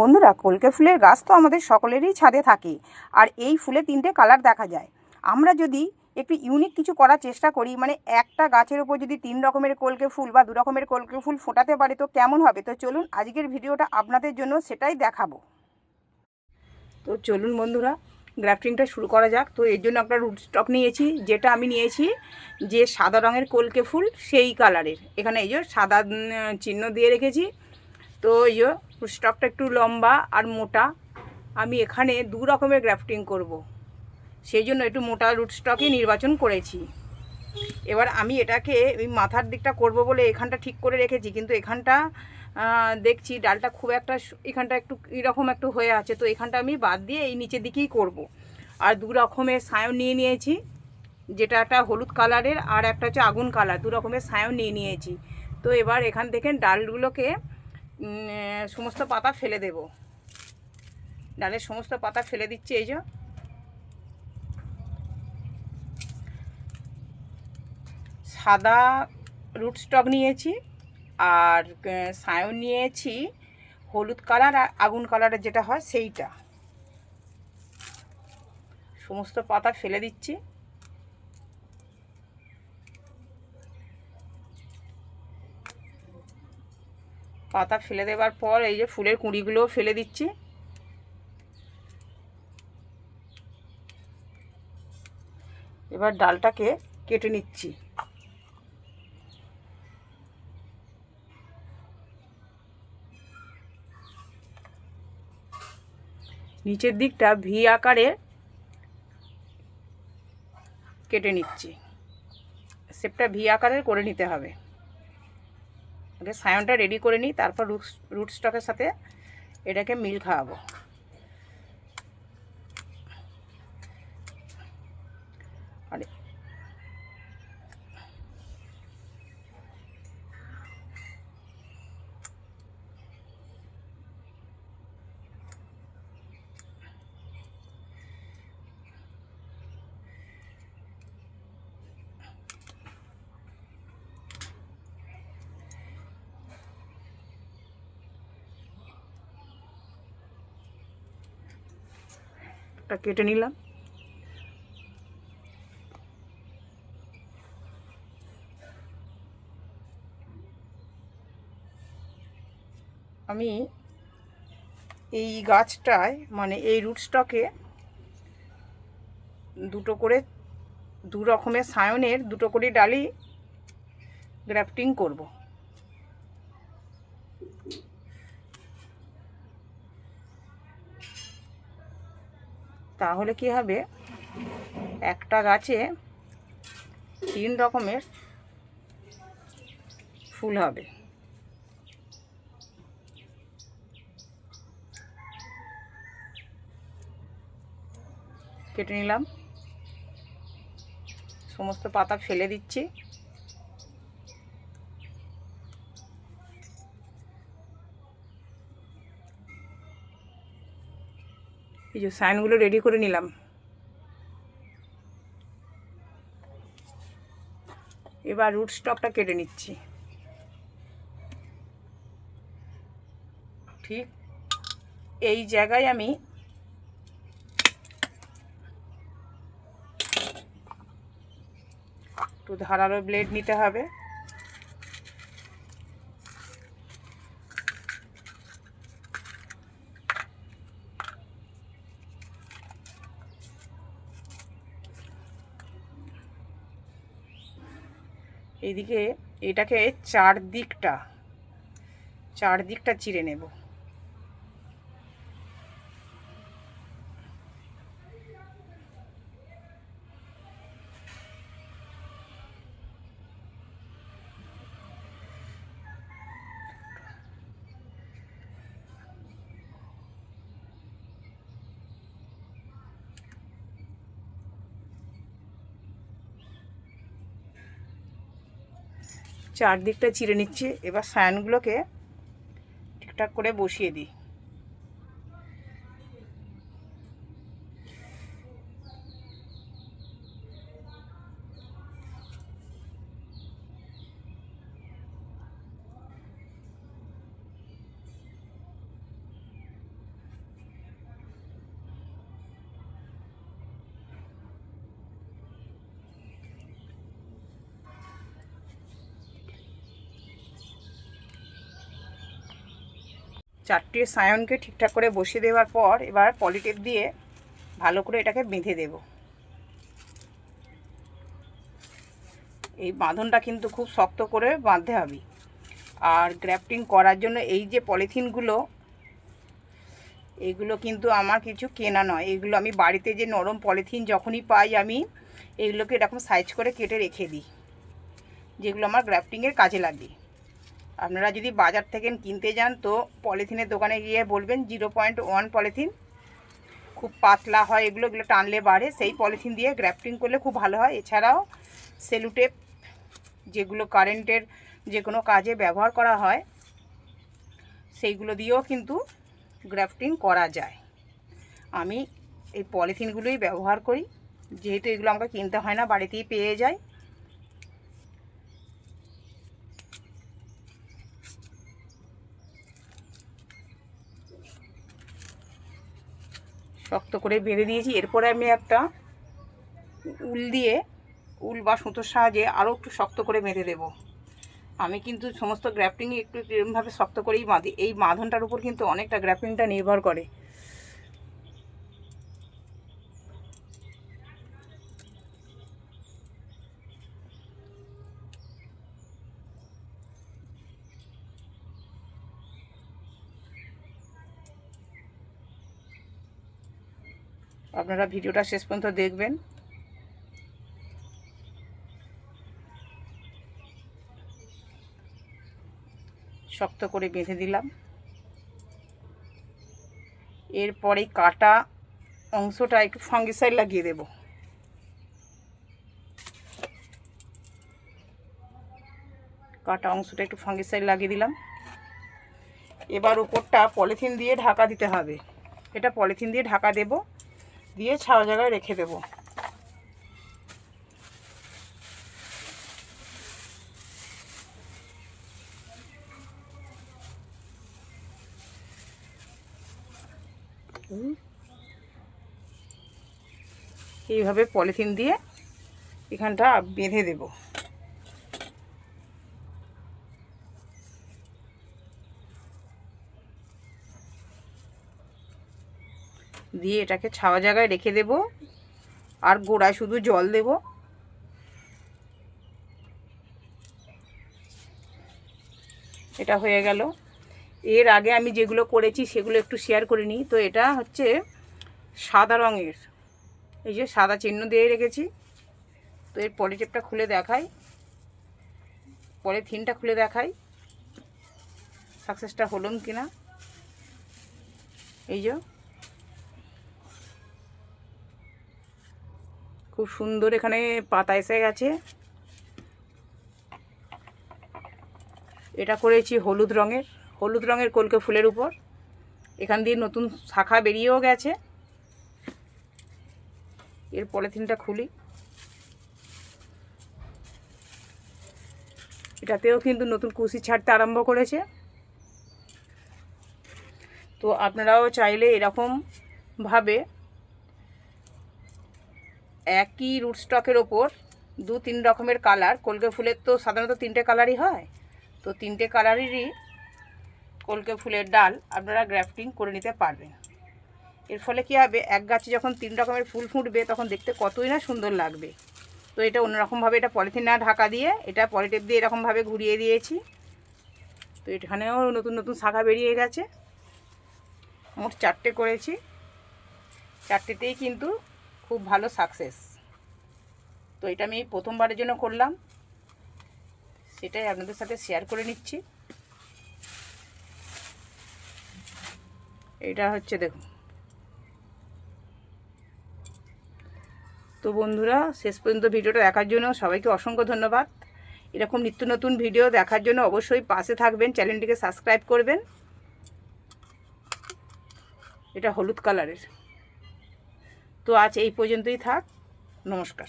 বন্ধুরা, কলকে ফুলের গাছ তো আমাদের সকলেরই ছাদে থাকে, আর এই ফুলে তিনটে কালার দেখা যায়। আমরা যদি একটু ইউনিক কিছু করার চেষ্টা করি মানে একটা গাছের ওপর যদি তিন রকমের কলকে ফুল বা দু রকমের কলকে ফুল ফোটাতে পারে, তো কেমন হবে? তো চলুন আজকের ভিডিওটা আপনাদের জন্য সেটাই দেখাবো। তো চলুন বন্ধুরা গ্রাফটিংটা শুরু করা যাক। তো এর জন্য একটা রুট স্টক নিয়েছি, যেটা আমি নিয়েছি যে সাদা রঙের কলকে ফুল, সেই কালারের। এখানে এই যে সাদা চিহ্ন দিয়ে রেখেছি। তো এই স্টকটা একটু লম্বা আর মোটা আমি এখানে দু রকমের গ্রাফটিং করব। সেই জন্য একটু মোটা রুট স্টকই নির্বাচন করেছি এবার আমি এটাকে ওই মাথার দিকটা করব বলে এখানটা ঠিক করে রেখেছি, কিন্তু এখানটা দেখছি ডালটা খুব একটা এখানটা একটু এরকম একটু হয়ে আছে, তো এখানটা আমি বাদ দিয়ে এই নিচের দিকেই করব। আর দু রকমের সায়ন নিয়ে নিয়েছি, যেটা একটা হলুদ কালারের আর একটা হচ্ছে আগুন কালার, দু রকমের সায়ন নিয়ে নিয়েছি তো এবার এখান থেকে ডালগুলোকে সমস্ত পাতা ফেলে দেব। ডালের সমস্ত পাতা ফেলে দিচ্ছি, এই যে। সাদা রুট স্টক নিয়েছি আর সায়ন নিয়েছি, হলুদ কালার আর আগুন কালারের যেটা হয় সেইটা। সমস্ত পাতা ফেলে দিচ্ছি। পাতা ফেলে দেওয়ার পর এই যে ফুলের কুঁড়িগুলোও ফেলে দিচ্ছি। এবার ডালটাকে কেটে নিচ্ছি। নিচের দিকটা ভি আকারে কেটে নিচ্ছি। শেপটা ভি আকারের করে নিতে হবে। আগে সায়নটা রেডি করে নিই তারপর রুটস রুট স্টকের সাথে এটাকে মিল খাওয়াবো। একটা কেটে নিলাম। আমি এই গাছটায় মানে এই রুট স্টকে দুটো করে, দু রকমের সায়নের, দুটো করে ডালি গ্রাফটিং করব। তাহলে কি হবে? একটা গাছে তিন রকমের ফুল হবে। কেটে নিলাম। সমস্ত পাতা ফেলে দিচ্ছি। এই যে সাইনগুলো রেডি করে নিলাম। এবার রুট স্টকটা কেটে নিচ্ছি। ঠিক এই জায়গায় আমি একটু ধারালো ব্লেড নিতে হবে। এইদিকে এটাকে চারদিকটা চারদিকটা চিরে নেব। চারদিকটা চিড়ে নিচ্ছি। এবার সায়ানগুলোকে ঠিকঠাক করে বসিয়ে দিই। চারটে সায়নকে ঠিকঠাক করে বসিয়ে দেওয়ার পর এবার পলিটেপ দিয়ে ভালো করে এটাকে বেঁধে দেব। এই বাঁধনটা কিন্তু খুব শক্ত করে বাঁধতে হবে। আর গ্রাফটিং করার জন্য এই যে পলিথিনগুলো, এগুলো কিন্তু আমার কিছু কেনা নয়। এগুলো আমি বাড়িতে যে নরম পলিথিন যখনই পাই আমি, এগুলোকে এরকম সাইজ করে কেটে রেখে দিই, যেগুলো আমার গ্রাফটিংয়ের কাজে লাগে। আপনারা যদি বাজার থেকে কিনতে যান, তো পলিথিনের দোকানে গিয়ে বলবেন জিরো পয়েন্ট ওয়ান পলিথিন। খুব পাতলা হয় এগুলো এগুলো টানলে বাড়ে। সেই পলিথিন দিয়ে গ্রাফটিং করলে খুব ভালো হয়। এছাড়াও সেলুটেপ যেগুলো কারেন্টের যে কোনো কাজে ব্যবহার করা হয়, সেইগুলো দিয়েও কিন্তু গ্রাফটিং করা যায়। আমি এই পলিথিনগুলোই ব্যবহার করি। যেহেতু এগুলো আমাকে কিনতে হয় না, বাড়িতেই পেয়ে যায় শক্ত করে বেঁধে দিয়েছি। এরপরে আমি একটা উল দিয়ে, উল বা সুতোর সাহায্যে আরও একটু শক্ত করে বেঁধে দেব। আমি কিন্তু সমস্ত গ্র্যাফটিং একটু এরকমভাবে শক্ত করেই বাঁধি। এই বাঁধনটার উপর কিন্তু অনেকটা গ্র্যাফটিংটা নির্ভর করে। আপনারা ভিডিওটা শেষ পর্যন্ত দেখবেন। শক্ত করে বেঁধে দিলাম। এরপরে কাটা অংশটা একটু ফাঙ্গিসাইড লাগিয়ে দেব। কাটা অংশটা একটু ফাঙ্গিসাইড লাগিয়ে দিলাম। এবার উপরটা পলিথিন দিয়ে ঢাকা দিতে হবে। এটা পলিথিন দিয়ে ঢাকা দেব। দিয়ে ছাওয়া জায়গায় রেখে দেব। এইভাবে পলিথিন দিয়ে এখানটা বেঁধে দেব। দিয়ে এটাকে ছাওয়া জায়গায় রেখে দেব। আর গোড়ায় শুধু জল দেব। এটা হয়ে গেল। এর আগে আমি যেগুলো করেছি সেগুলো একটু শেয়ার করে নিই। তো এটা হচ্ছে সাদা রঙের। এই যে সাদা চিহ্ন দিয়ে রেখেছি। তো এর পরে পলিটেপটা খুলে দেখাই। পরে পলিথিনটা খুলে দেখাই। সাকসেসটা হলুম কিনা। এই যে। খুব সুন্দর এখানে পাতা এসে গেছে। এটা করেছি হলুদ রঙের। হলুদ রঙের কলকে ফুলের উপর। এখান দিয়ে নতুন শাখা বেরিয়েও গেছে। এর পলিথিনটা খুলি। এটাতেও কিন্তু নতুন কুশি ছাড়তে আরম্ভ করেছে। তো আপনারাও চাইলে এরকমভাবে একই রুট স্টকের ওপর দু তিন রকমের কালার কলকে ফুলের তো সাধারণত তিনটে কালারই হয়। তো তিনটে কালারেরই কলকে ফুলের ডাল আপনারা গ্রাফটিং করে নিতে পারবেন। এর ফলে কী হবে? এক গাছে যখন তিন রকমের ফুল ফুটবে, তখন দেখতে কতই না সুন্দর লাগবে। তো এটা অন্যরকমভাবে এটা পলিথিন না ঢাকা দিয়ে, এটা পলিটেপ দিয়ে এরকমভাবে ঘুরিয়ে দিয়েছি। তো এখানেও নতুন নতুন শাখা বেরিয়ে গেছে। মোট চারটে করেছি। চারটেতেই কিন্তু খুব ভালো সাকসেস তো এটা আমি প্রথমবারের জন্য করলাম। সেটাই আপনাদের সাথে শেয়ার করে নিচ্ছি। এটা হচ্ছে দেখুন। তো বন্ধুরা, শেষ পর্যন্ত ভিডিওটা দেখার জন্য সবাইকে অসংখ্য ধন্যবাদ। এরকম নিত্য নতুন ভিডিও দেখার জন্য অবশ্যই পাশে থাকবেন চ্যানেলটিকে সাবস্ক্রাইব করবেন। এটা হলুদ কালারের তো আজ এই পর্যন্তই থাক। নমস্কার।